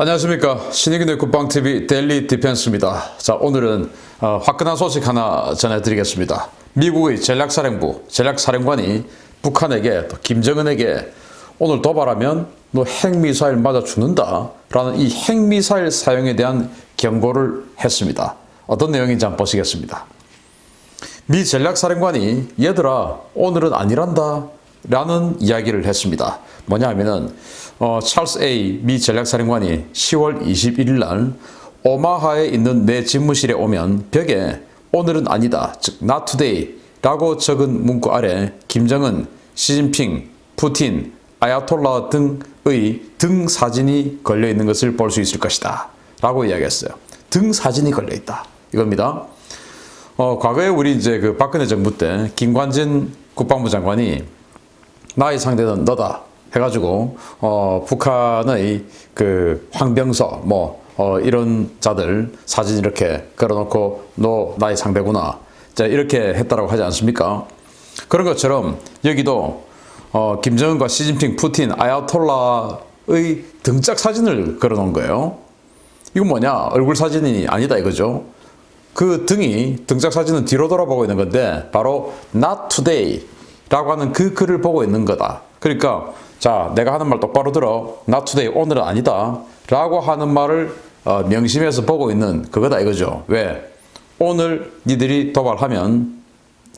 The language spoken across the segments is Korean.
안녕하십니까 신의균의 국방TV 데일리 디펜스입니다. 자 오늘은 어, 화끈한 소식 하나 전해드리겠습니다. 미국의 전략사령부 전략사령관이 북한에게 또 김정은에게 오늘 도발하면 너 핵미사일 맞아 죽는다 라는 이 핵미사일 사용에 대한 경고를 했습니다. 어떤 내용인지 한번 보시겠습니다. 미 전략사령관이 얘들아 오늘은 아니란다 라는 이야기를 했습니다. 뭐냐 하면은 어, 찰스 A 미 전략사령관이 10월 21일 날 오마하에 있는 내 집무실에 오면 벽에 오늘은 아니다 즉 not today 라고 적은 문구 아래 김정은, 시진핑, 푸틴, 아야톨라 등의 등 사진이 걸려 있는 것을 볼 수 있을 것이다 라고 이야기했어요. 등 사진이 걸려 있다 이겁니다. 어, 과거에 우리 이제 그 박근혜 정부 때 김관진 국방부 장관이 나의 상대는 너다 해가지고 어, 북한의 그 황병서 뭐 어, 이런 자들 사진 이렇게 걸어놓고 너 나의 상대구나 자, 이렇게 했다라고 하지 않습니까? 그런 것처럼 여기도 어, 김정은과 시진핑, 푸틴, 아야톨라의 등짝 사진을 걸어놓은 거예요. 이건 뭐냐? 얼굴 사진이 아니다 이거죠. 그 등이 등짝 사진은 뒤로 돌아보고 있는 건데 바로 not today 라고 하는 그 글을 보고 있는 거다. 그러니까 자 내가 하는 말 똑바로 들어 not today 오늘은 아니다 라고 하는 말을 어, 명심해서 보고 있는 그거다 이거죠. 왜? 오늘 니들이 도발하면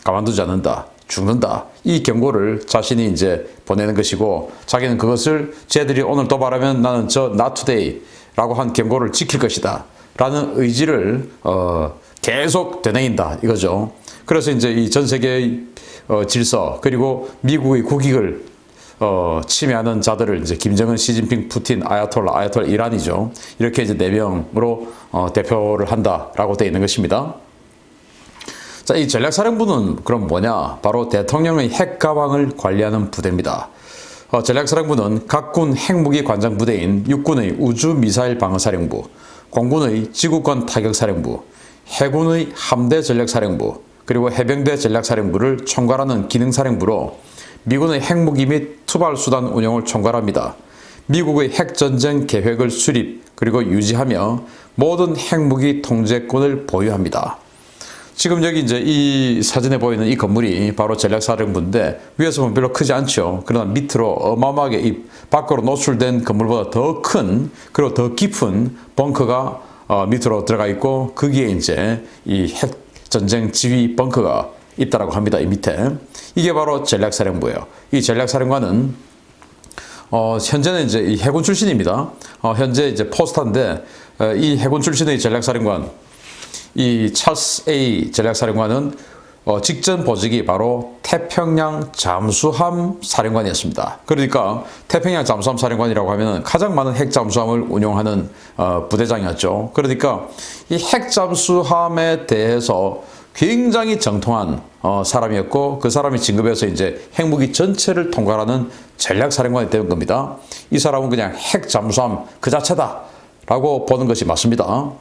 가만두지 않는다. 죽는다. 이 경고를 자신이 이제 보내는 것이고 자기는 그것을 쟤들이 오늘 도발하면 나는 저 not today 라고 한 경고를 지킬 것이다. 라는 의지를 어, 계속 되뇌인다 이거죠. 그래서 이제 이 전 세계의 어, 질서 그리고 미국의 국익을 어, 침해하는 자들을 이제 김정은, 시진핑, 푸틴, 아야톨라, 아야톨라 이란이죠. 이렇게 이제 네 명으로 어, 대표를 한다라고 되어 있는 것입니다. 자, 이 전략사령부는 그럼 뭐냐? 바로 대통령의 핵 가방을 관리하는 부대입니다. 어, 전략사령부는 각군 핵무기 관장 부대인 육군의 우주 미사일 방어사령부, 공군의 지구권 타격사령부, 해군의 함대 전략사령부, 그리고 해병대 전략사령부를 총괄하는 기능사령부로 미군의 핵무기 및 투발수단 운영을 총괄합니다. 미국의 핵전쟁 계획을 수립 그리고 유지하며 모든 핵무기 통제권을 보유합니다. 지금 여기 이제 이 사진에 보이는 이 건물이 바로 전략사령부인데 위에서 보면 별로 크지 않죠. 그러나 밑으로 어마어마하게 이 밖으로 노출된 건물보다 더 큰 그리고 더 깊은 벙커가 어, 밑으로 들어가 있고 거기에 이제 이 핵 전쟁 지휘 벙커가 있다라고 합니다. 이 밑에 이게 바로 전략사령부예요. 이 전략사령관은 어, 현재는 이제 이 해군 출신입니다. 어, 현재 이제 포스터인데 어, 이 해군 출신의 전략사령관 이 찰스 A 전략사령관은 어, 직전 보직이 바로 태평양 잠수함 사령관이었습니다. 그러니까 태평양 잠수함 사령관이라고 하면 가장 많은 핵 잠수함을 운용하는 어, 부대장이었죠. 그러니까 이 핵 잠수함에 대해서 굉장히 정통한 어, 사람이었고 그 사람이 진급해서 이제 핵무기 전체를 통과하는 전략사령관이 된 겁니다. 이 사람은 그냥 핵 잠수함 그 자체다라고 보는 것이 맞습니다.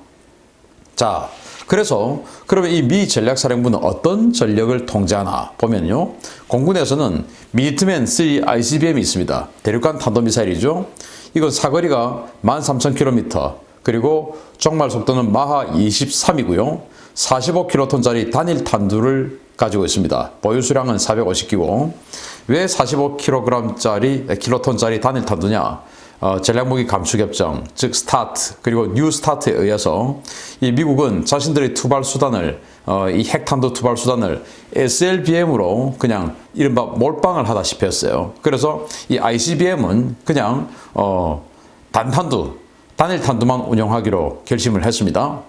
자, 그래서 그러면 이 미 전략사령부는 어떤 전력을 통제하나 보면요. 공군에서는 미니트맨 3 ICBM이 있습니다. 대륙간 탄도미사일이죠. 이건 사거리가 13,000km 그리고 종말 속도는 마하 23이고요. 45킬로톤짜리 단일 탄두를 가지고 있습니다. 보유 수량은 450기고 왜 45kg짜리 킬로톤짜리 단일 탄두냐? 어, 전략무기 감축협정, 즉 스타트 그리고 뉴 스타트에 의해서 이 미국은 자신들의 투발 수단을 어, 이 핵탄두 투발 수단을 SLBM으로 그냥 이른바 몰빵을 하다시피 했어요. 그래서 이 ICBM은 그냥 어, 단탄두, 단일 탄두만 운영하기로 결심을 했습니다.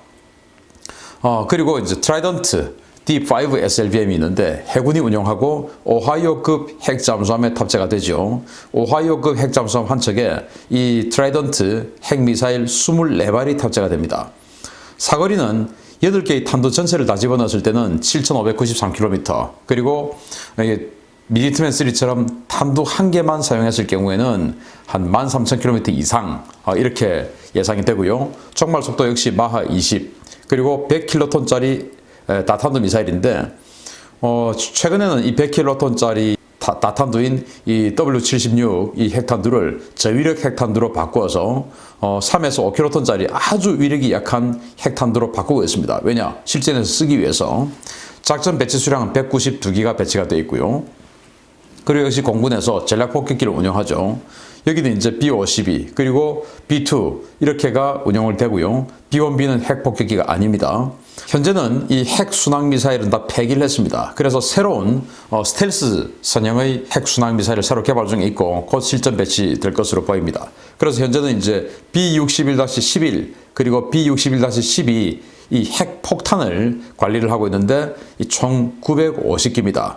어, 그리고 이제 트라이던트 D5 SLBM이 있는데 해군이 운영하고 오하이오급 핵잠수함에 탑재가 되죠. 오하이오급 핵잠수함 한 척에 이 트라이던트 핵미사일 24발이 탑재가 됩니다. 사거리는 8개의 탄도 전체를 다 집어넣었을 때는 7,593km 그리고 미니트맨 3처럼 탄두 한 개만 사용했을 경우에는 한 13,000km 이상 어, 이렇게 예상이 되고요. 총말 속도 역시 마하 20 그리고 100킬로톤짜리 다탄도 미사일인데 어, 최근에는 이 100킬로톤짜리 타- 다탄두인 이 W76 이 핵탄두를 저위력 핵탄두로 바꾸어서 어, 3에서 5킬로톤짜리 아주 위력이 약한 핵탄두로 바꾸고 있습니다. 왜냐? 실전에서 쓰기 위해서 작전 배치 수량은 192기가 배치가 되어 있고요. 그리고 역시 공군에서 전략 폭격기를 운영하죠. 여기는 이제 B-52 그리고 B-2 이렇게가 운영을 되고요. B-1B는 핵 폭격기가 아닙니다. 현재는 이 핵 순항 미사일은 다 폐기를 했습니다. 그래서 새로운 어, 스텔스 선형의 핵 순항 미사일을 새로 개발 중에 있고 곧 실전 배치될 것으로 보입니다. 그래서 현재는 이제 B-61-11 그리고 B-61-12 이 핵 폭탄을 관리를 하고 있는데 이총 950기입니다.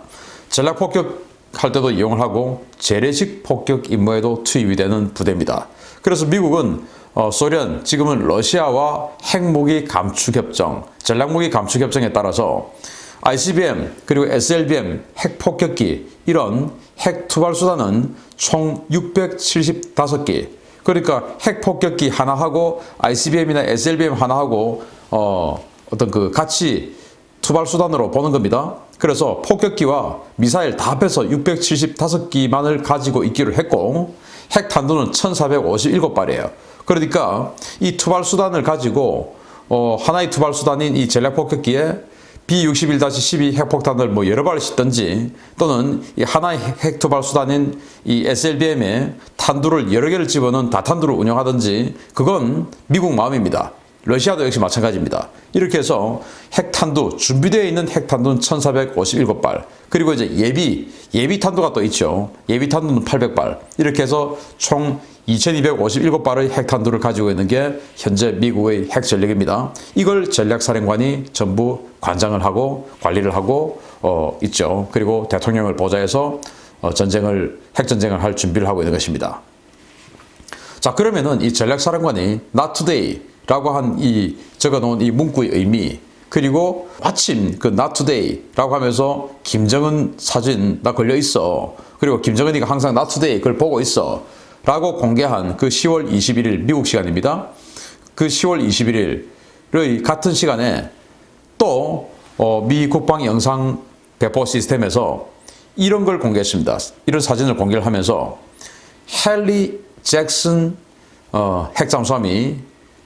전략 폭격 할 때도 이용을 하고 재래식 폭격 임무에도 투입이 되는 부대입니다. 그래서 미국은 어, 소련, 지금은 러시아와 핵무기 감축 협정, 전략무기 감축 협정에 따라서 ICBM 그리고 SLBM 핵 폭격기 이런 핵 투발 수단은 총 675개. 그러니까 핵 폭격기 하나 하고 ICBM이나 SLBM 하나 하고 어, 어떤 그 같이 투발 수단으로 보는 겁니다. 그래서 폭격기와 미사일 다 합해서 675기만을 가지고 있기로 했고 핵 탄두는 1457발이에요. 그러니까 이 투발 수단을 가지고 어, 하나의 투발 수단인 이 전략 폭격기에 B61-12 핵폭탄을 뭐 여러 발 싣든지 또는 이 하나의 핵- 핵 투발 수단인 이 SLBM에 탄두를 여러 개를 집어넣은 다탄두를 운영하든지 그건 미국 마음입니다. 러시아도 역시 마찬가지입니다. 이렇게 해서 핵탄두, 준비되어 있는 핵탄두는 1457발, 그리고 이제 예비, 예비 탄두가 또 있죠. 예비 탄두는 800발. 이렇게 해서 총 2257발의 핵탄두를 가지고 있는 게 현재 미국의 핵 전력입니다. 이걸 전략사령관이 전부 관장을 하고 관리를 하고 어, 있죠. 그리고 대통령을 보좌해서 어, 전쟁을, 핵전쟁을 할 준비를 하고 있는 것입니다. 자 그러면은 이 전략사령관이 not today라고 한 이 적어놓은 이 문구의 의미 그리고 마침 그 not today라고 하면서 김정은 사진 나 걸려 있어 그리고 김정은이가 항상 not today 그걸 보고 있어 라고 공개한 그 10월 21일 미국 시간입니다. 그 10월 21일의 같은 시간에 또 어, 미 국방 영상 배포 시스템에서 이런 걸 공개했습니다. 이런 사진을 공개를 하면서 헨리 잭슨 어, 핵잠수함이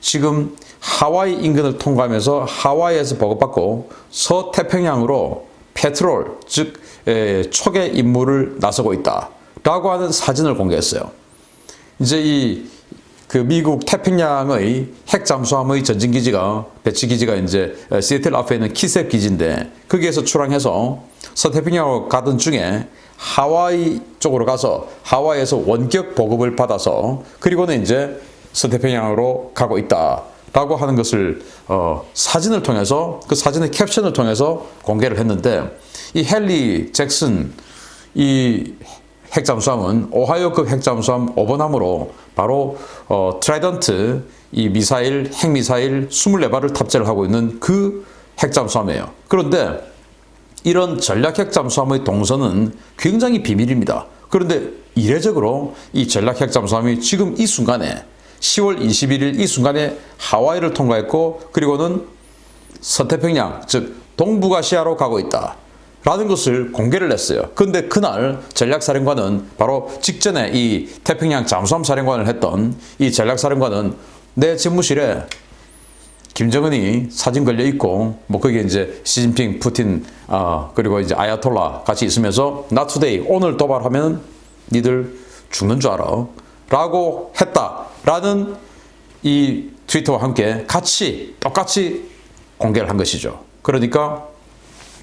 지금 하와이 인근을 통과하면서 하와이에서 보급받고 서태평양으로 페트롤 즉 에, 초계 임무를 나서고 있다라고 하는 사진을 공개했어요. 이제 이 그 미국 태평양의 핵 잠수함의 전진 기지가 배치 기지가 이제 에, 시애틀 앞에 있는 키셉 기지인데 거기에서 출항해서 서태평양으로 가던 중에 하와이 쪽으로 가서 하와이에서 원격 보급을 받아서 그리고는 이제 서태평양으로 가고 있다 라고 하는 것을 어, 사진을 통해서 그 사진의 캡션을 통해서 공개를 했는데 이 헨리 잭슨 이 핵잠수함은 오하이오급 핵잠수함 오버함으로 바로 어, 트라이던트 이 미사일 핵미사일 24발을 탑재를 하고 있는 그 핵잠수함이에요. 그런데 이런 전략 핵잠수함의 동선은 굉장히 비밀입니다. 그런데 이례적으로 이 전략 핵잠수함이 지금 이 순간에 10월 21일 이 순간에 하와이를 통과했고 그리고는 서태평양 즉 동북아시아로 가고 있다. 라는 것을 공개를 했어요. 근데 그날 전략사령관은 바로 직전에 이 태평양 잠수함 사령관을 했던 이 전략사령관은 내 집무실에 김정은이 사진 걸려 있고 뭐 거기에 이제 시진핑, 푸틴 아 그리고 이제 아야톨라 같이 있으면서 not today 오늘 도발하면 니들 죽는 줄 알아 라고 했다라는 이 트위터와 함께 같이 똑같이 공개를 한 것이죠. 그러니까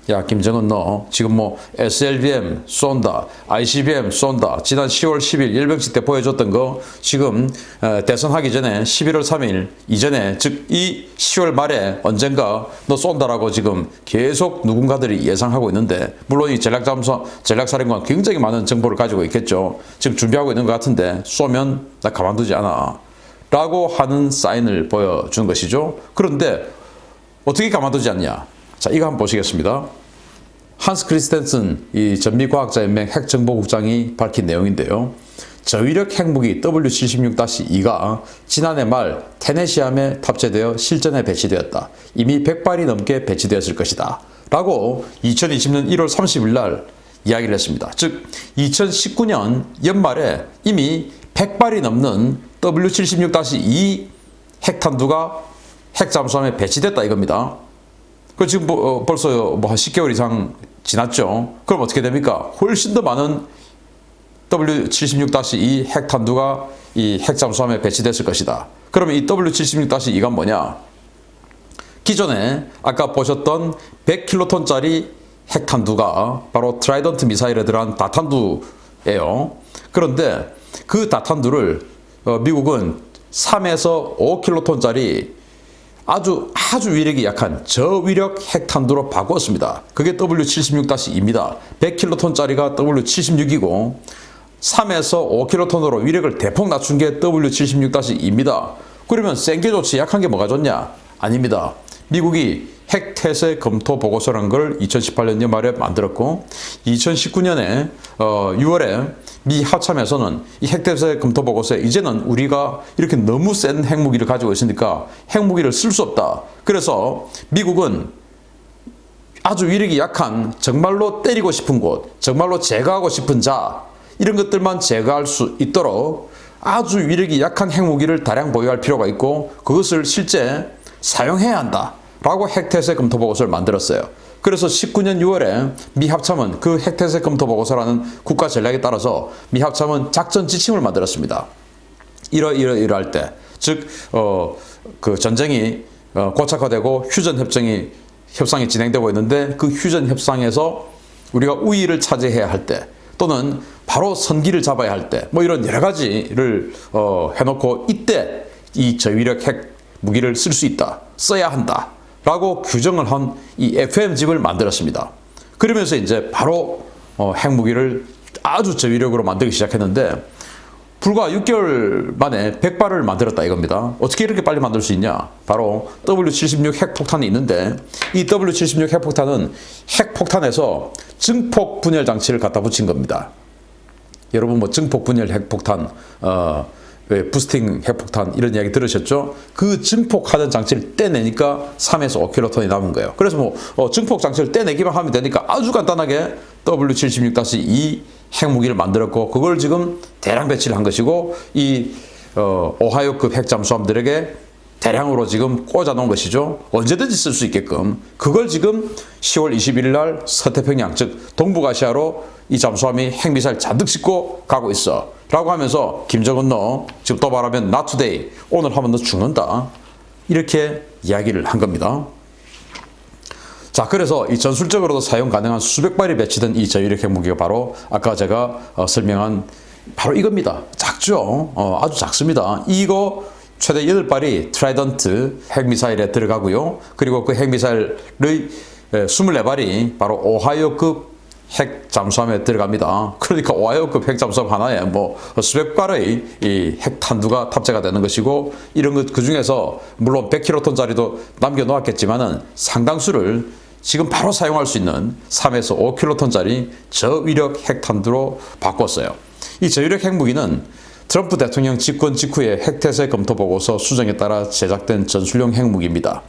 야 김정은 너 지금 뭐 SLBM 쏜다, ICBM 쏜다. 지난 10월 10일 일병식 때 보여줬던 거 지금 어, 대선하기 전에 11월 3일 이전에 즉 이 10월 말에 언젠가 너 쏜다라고 지금 계속 누군가들이 예상하고 있는데 물론 이 전략잠수 전략사령관 굉장히 많은 정보를 가지고 있겠죠. 지금 준비하고 있는 것 같은데 쏘면 나 가만두지 않아. 라고 하는 사인을 보여주는 것이죠. 그런데 어떻게 가만두지 않냐? 자, 이거 한번 보시겠습니다. 한스 크리스텐슨 이 전미과학자연맹 핵정보국장이 밝힌 내용인데요. 저위력 핵무기 W76-2가 지난해 말 테네시함에 탑재되어 실전에 배치되었다. 이미 100발이 넘게 배치되었을 것이다. 라고 2020년 1월 30일 날 이야기를 했습니다. 즉 2019년 연말에 이미 100발이 넘는 W76-2 핵탄두가 핵 잠수함에 배치됐다 이겁니다. 그 지금 뭐, 어, 벌써 뭐 한 10개월 이상 지났죠. 그럼 어떻게 됩니까? 훨씬 더 많은 W76-2 핵탄두가 이 핵잠수함에 배치됐을 것이다. 그러면 이 W76-2가 뭐냐? 기존에 아까 보셨던 100킬로톤짜리 핵탄두가 바로 트라이던트 미사일에 들어간 다탄두예요. 그런데 그 다탄두를 어, 미국은 3에서 5킬로톤짜리 아주 아주 위력이 약한 저위력 핵탄두로 바꿨습니다. 그게 W76-2입니다. 100킬로톤짜리가 W76이고 3에서 5킬로톤으로 위력을 대폭 낮춘 게 W76-2입니다. 그러면 센 게 좋지 약한 게 뭐가 좋냐? 아닙니다. 미국이 핵태세 검토 보고서라는 걸 2018년 연말에 만들었고 2019년에 어, 6월에 미 하참에서는 이 핵태세 검토 보고서에 이제는 우리가 이렇게 너무 센 핵무기를 가지고 있으니까 핵무기를 쓸 수 없다. 그래서 미국은 아주 위력이 약한 정말로 때리고 싶은 곳, 정말로 제거하고 싶은 자 이런 것들만 제거할 수 있도록 아주 위력이 약한 핵무기를 다량 보유할 필요가 있고 그것을 실제 사용해야 한다. 라고 핵태세 검토 보고서를 만들었어요. 그래서 19년 6월에 미 합참은 그 핵태세 검토 보고서라는 국가 전략에 따라서 미 합참은 작전 지침을 만들었습니다. 이러 이러 이러할 때, 즉, 어, 그 전쟁이 어, 고착화되고 휴전 협정이 협상이 진행되고 있는데 그 휴전 협상에서 우리가 우위를 차지해야 할 때, 또는 바로 선기를 잡아야 할 때, 뭐 이런 여러 가지를 어, 해놓고 이때 이 저위력 핵 무기를 쓸 수 있다, 써야 한다. 라고 규정을 한 이 FM집을 만들었습니다. 그러면서 이제 바로 어, 핵무기를 아주 저위력으로 만들기 시작했는데 불과 6개월 만에 100발을 만들었다 이겁니다. 어떻게 이렇게 빨리 만들 수 있냐? 바로 W76 핵폭탄이 있는데 이 W76 핵폭탄은 핵폭탄에서 증폭 분열 장치를 갖다 붙인 겁니다. 여러분 뭐 증폭 분열 핵폭탄 어, 왜 부스팅 핵폭탄 이런 이야기 들으셨죠? 그 증폭하는 장치를 떼내니까 3에서 5킬로톤이 남은 거예요. 그래서 뭐 어, 증폭 장치를 떼내기만 하면 되니까 아주 간단하게 W76-2 핵무기를 만들었고 그걸 지금 대량 배치를 한 것이고 이 어, 오하이오급 핵잠수함들에게 대량으로 지금 꽂아 놓은 것이죠. 언제든지 쓸 수 있게끔. 그걸 지금 10월 21일 날 서태평양, 즉 동북아시아로 이 잠수함이 핵미사일 잔뜩 싣고 가고 있어. 라고 하면서 김정은 너 지금 또 말하면 not today. 오늘 하면 너 죽는다. 이렇게 이야기를 한 겁니다. 자, 그래서 이 전술적으로도 사용 가능한 수백 발이 배치된 이 저유력 핵무기가 바로 아까 제가 어, 설명한 바로 이겁니다. 작죠? 어, 아주 작습니다. 이거 최대 8발이 트라이던트 핵미사일에 들어가고요. 그리고 그 핵미사일의 24발이 바로 오하이오급 핵 잠수함에 들어갑니다. 그러니까 오하이오급 핵 잠수함 하나에 뭐 수백 발의 이 핵 탄두가 탑재가 되는 것이고 이런 것 그 중에서 물론 100킬로톤짜리도 남겨 놓았겠지만은 상당수를 지금 바로 사용할 수 있는 3에서 5킬로톤짜리 저위력 핵탄두로 바꿨어요. 이 저위력 핵무기는 트럼프 대통령 집권 직후에 핵태세 검토 보고서 수정에 따라 제작된 전술용 핵무기입니다.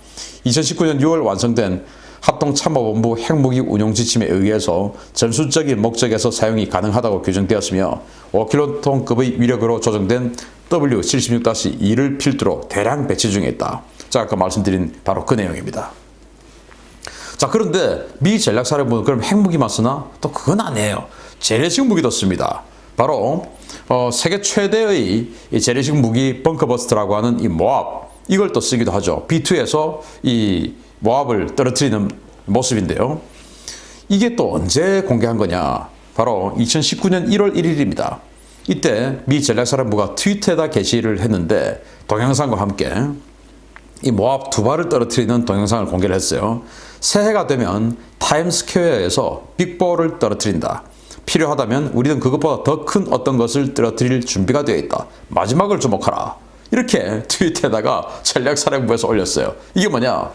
2019년 6월 완성된 합동참모본부 핵무기 운용 지침에 의해서 전술적인 목적에서 사용이 가능하다고 규정되었으며 5킬로톤급의 위력으로 조정된 W76-2를 필두로 대량 배치 중에 있다. 자, 아까 말씀드린 바로 그 내용입니다. 자, 그런데 미 전략사령부는 그럼 핵무기만 쓰나? 또 그건 아니에요. 재래식 무기도 씁니다. 바로 어, 세계 최대의 이 재래식 무기 벙커버스트라고 하는 이 모압 이걸 또 쓰기도 하죠. B2에서 이 모압을 떨어뜨리는 모습인데요. 이게 또 언제 공개한 거냐? 바로 2019년 1월 1일입니다. 이때 미 전략사령부가 트위터에다 게시를 했는데 동영상과 함께 이 모압 두 발을 떨어뜨리는 동영상을 공개를 했어요. 새해가 되면 타임스퀘어에서 빅볼을 떨어뜨린다. 필요하다면 우리는 그것보다 더 큰 어떤 것을 떨어뜨릴 준비가 되어 있다. 마지막을 주목하라. 이렇게 트위터에다가 전략사령부에서 올렸어요. 이게 뭐냐?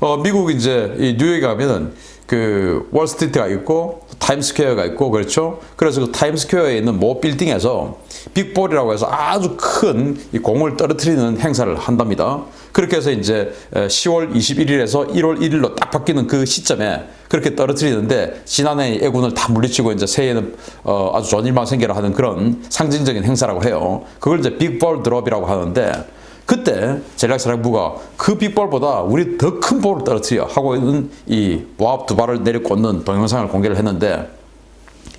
어, 미국 이제 이 뉴욕에 가면은 그 월스트리트가 있고 타임스퀘어가 있고 그렇죠. 그래서 그 타임스퀘어에 있는 모 빌딩에서 빅볼이라고 해서 아주 큰 이 공을 떨어뜨리는 행사를 한답니다. 그렇게 해서 이제 10월 21일에서 1월 1일로 딱 바뀌는 그 시점에 그렇게 떨어뜨리는데 지난해 애군을 다 물리치고 이제 새해에는 어 아주 좋은 일만 생겨라 하는 그런 상징적인 행사라고 해요. 그걸 이제 빅볼 드롭이라고 하는데 그때 전략사령부가 그 빅볼보다 우리 더 큰 볼을 떨어뜨려 하고 있는 이 모압 두 발을 내리 꽂는 동영상을 공개를 했는데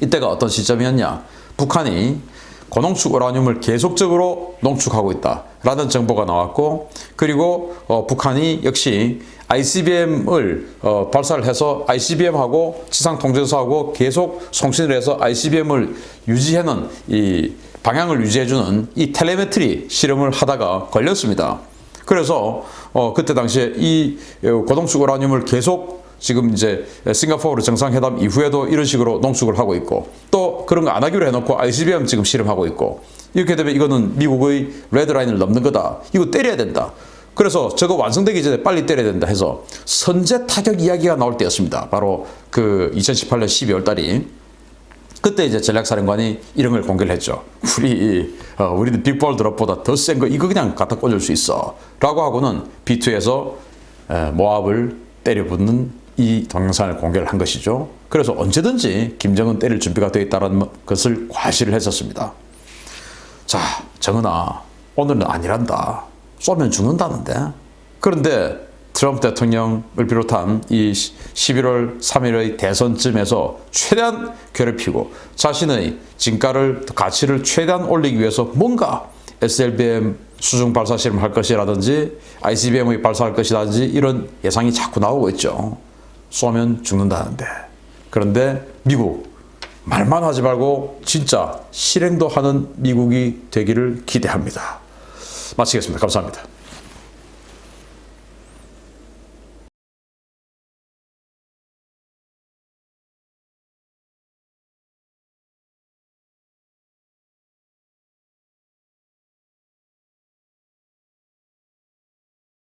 이때가 어떤 시점이었냐? 북한이 고농축 우라늄을 계속적으로 농축하고 있다 라는 정보가 나왔고 그리고 어, 북한이 역시 ICBM을 어, 발사를 해서 ICBM하고 지상 통제소하고 계속 송신을 해서 ICBM을 유지하는 이 방향을 유지해주는 이 텔레메트리 실험을 하다가 걸렸습니다. 그래서 어, 그때 당시에 이 어, 고농축 우라늄을 계속 지금 이제 싱가포르 정상회담 이후에도 이런 식으로 농축을 하고 있고 또 그런 거 안 하기로 해놓고 ICBM 지금 실험하고 있고 이렇게 되면 이거는 미국의 레드라인을 넘는 거다. 이거 때려야 된다. 그래서 저거 완성되기 전에 빨리 때려야 된다 해서 선제 타격 이야기가 나올 때였습니다. 바로 그 2018년 12월 달이 그때 이제 전략사령관이 이런 걸 공개를 했죠. 우리 어, 우리는 빅볼 드롭보다 더 센 거 이거 그냥 갖다 꽂을 수 있어.라고 하고는 B2에서 에, 모압을 때려붓는 이 동영상을 공개를 한 것이죠. 그래서 언제든지 김정은 때릴 준비가 되어 있다는 것을 과시를 했었습니다. 자, 정은아, 오늘은 아니란다. 쏘면 죽는다는데. 그런데 트럼프 대통령을 비롯한 이 11월 3일의 대선쯤에서 최대한 괴롭히고 자신의 진가를, 가치를 최대한 올리기 위해서 뭔가 SLBM 수중 발사 실험을 할 것이라든지 ICBM의 발사할 것이라든지 이런 예상이 자꾸 나오고 있죠. 쏘면 죽는다는데. 그런데 미국 말만 하지 말고 진짜 실행도 하는 미국이 되기를 기대합니다. 마치겠습니다. 감사합니다.